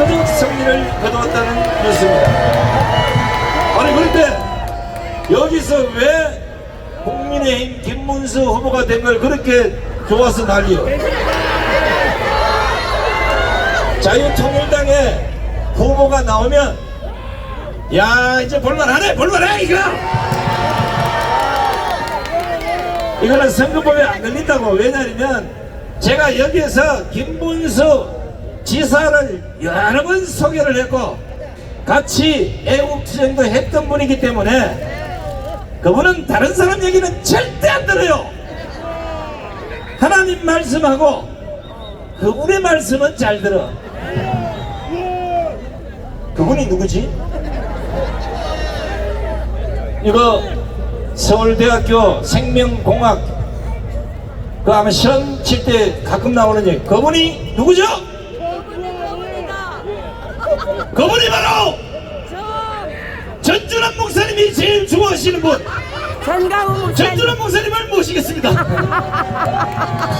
압도적 승리를 거두었다는 뉴스입니다. 아니 그런데 여기서 왜 국민의힘 김문수 후보가 된 걸 그렇게 좋아서 난리요? 자유통일당의 후보가 나오면 야 이제 볼만하네 볼만해 이거 이거는 선거법에 안 걸린다고 왜냐하면 제가 여기에서 김문수 지사를 여러 번 소개를 했고 같이 애국투쟁도 했던 분이기 때문에 그분은 다른 사람 얘기는 절대 안 들어요 하나님 말씀하고 그분의 말씀은 잘 들어 그분이 누구지? 이거 서울대학교 생명공학 그 아마 시험 칠 때 가끔 나오는 얘기 그분이 누구죠? 그분이 바로 전준환 목사님이 제일 좋아하시는 분. 전준환 목사님을 모시겠습니다.